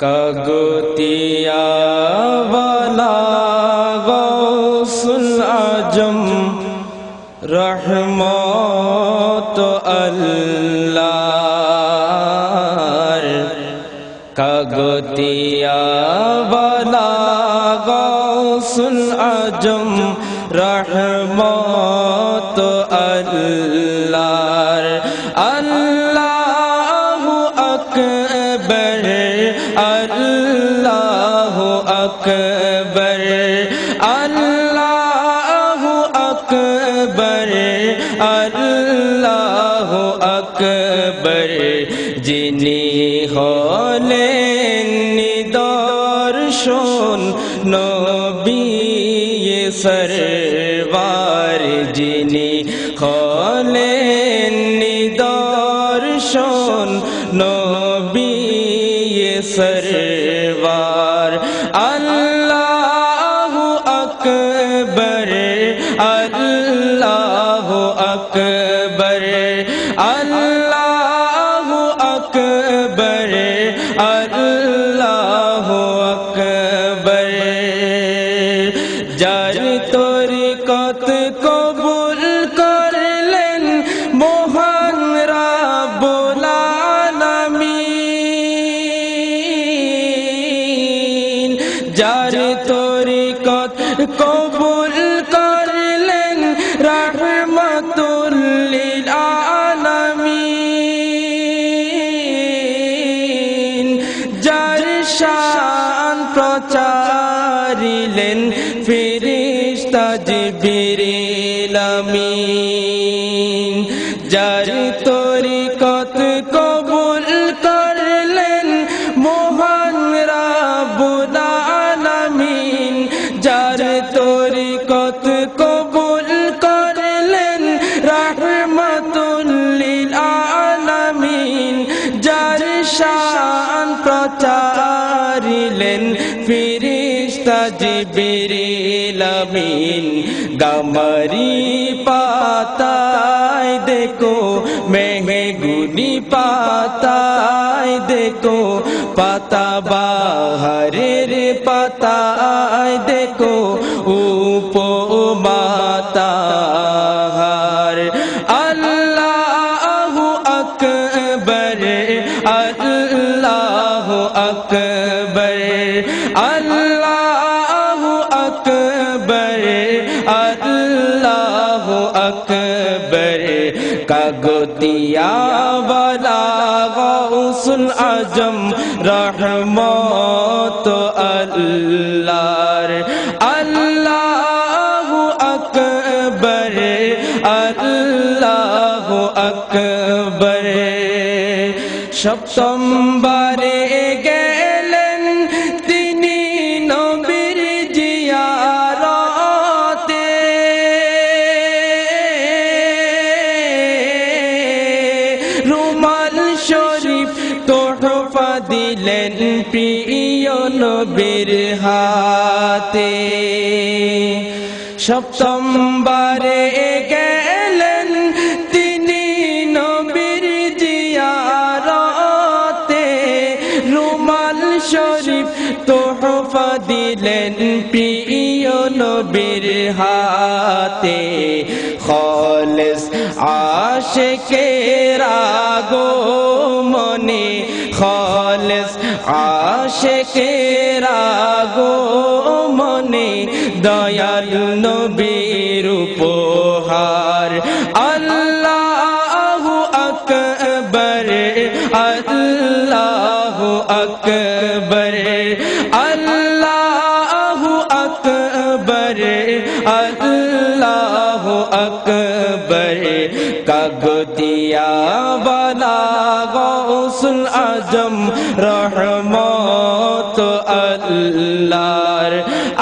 کگتیا والا غوث العجم رحمت اللہ کگتیا والا غوث العجم رحمت اللہ اکبر اللہ اکبر جنی ہو شون نبی سروار جنی ہو لار شون نبی سروار কত কবুল করলেন রহমতুল্লিল আলামিন জার শান প্রচারিলেন ফিরিস্তা জিবিরিল আমিন যার তো শান প্রচারিলেন ফিরিস্তা জিবিরিলামিন গামারি পাতায় দেখো মেহগুনি পাতায় দেখো পাতা বাহারের পাতা اکبر کا گیا والا غوث العجم رحمت اللہ اللہ اکبر اللہ اکبر شب تم بارے گئے দিলেন প্রিয় নবীর হাতে সপ্তমবারে গেলেন তিনি নবীর জিয়ারতে রুমাল শরীফ তোহফা দিলেন প্রিয় নবীর হাতে খলস আশেকেরা গো মনে খ আশেকেরা গো মনে দয়াল নবীর উপহার دیا بلا گاؤ سن اجم رہ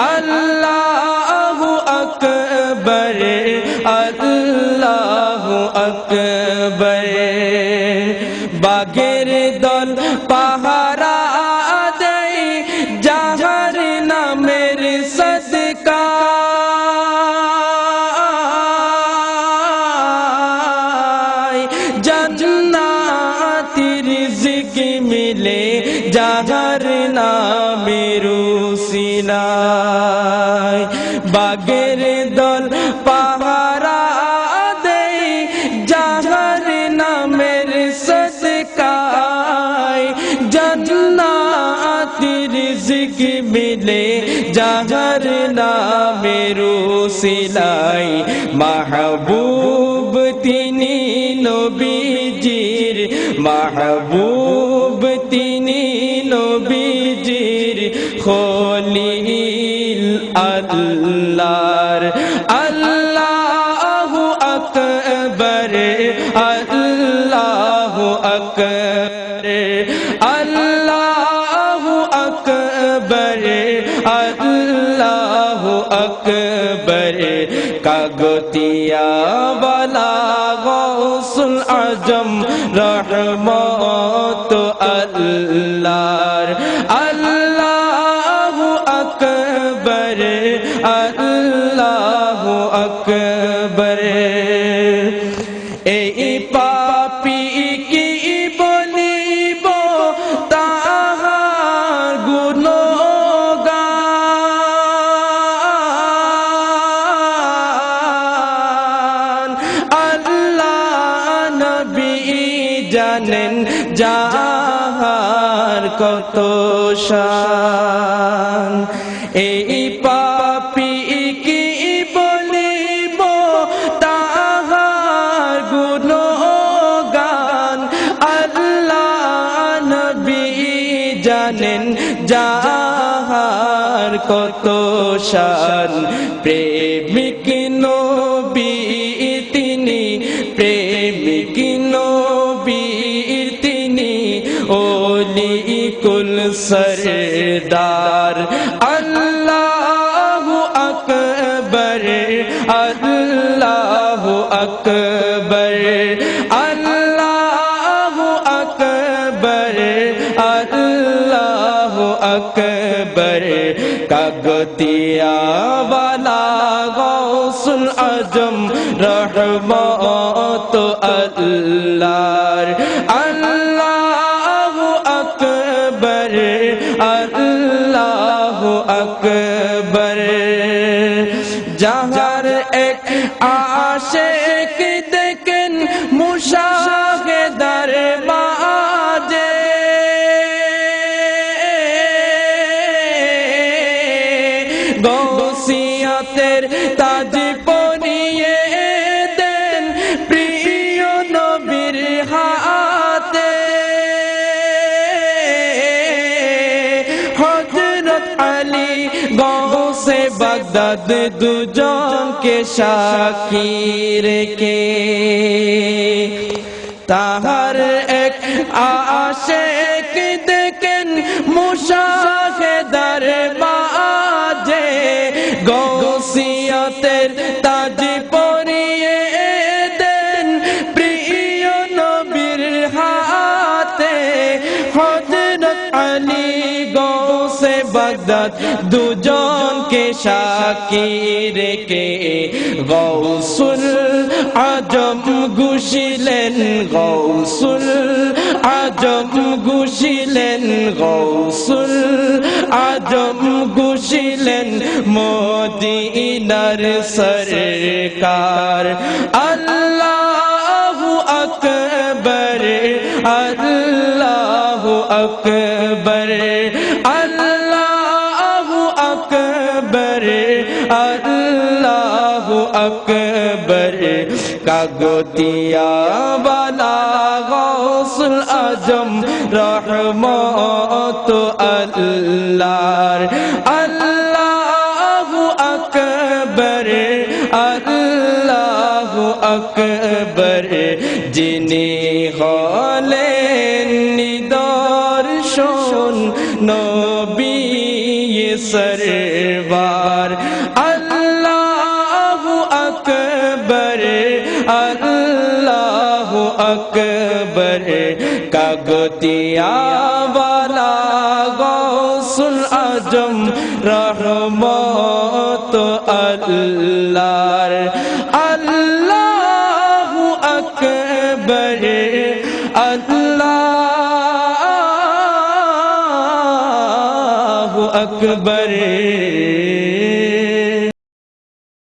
اللہ اکبر اللہ اکبر بغیر دن پہارا بغیر دول پا دے جر نام میرے سس کاجنا تر جگ ملے جر نام میرو سلا محبوب تین لوبی جی رحبوب تین اکبر জানেন যাহার কত শান এই পাপি কি বলিব তাহার গান আল্লাহ নবী জানেন যাহার কত শান প্রেম کل سردار اللہ اکبر اللہ اکبر اللہ اکبر اللہ اکبر کگتیا والا غوث العجم رحمہ jangan সদাদ দুজনকে সাক্ষী রেখে তাহার এক আশেক দে بغداد دو جان کے کے شاکیر گو سل گسل گو سل گسل غوث العجم گسلن موتی نر سرکار اللہ اکبر اللہ اکبر جگتیا بلا غوث اعظم رحمت اللہ اللہ اکبر اللہ اکبر جنی غالے ندار شون نبی سربار دیا والا بجم رہ رحمت اللہ اللہ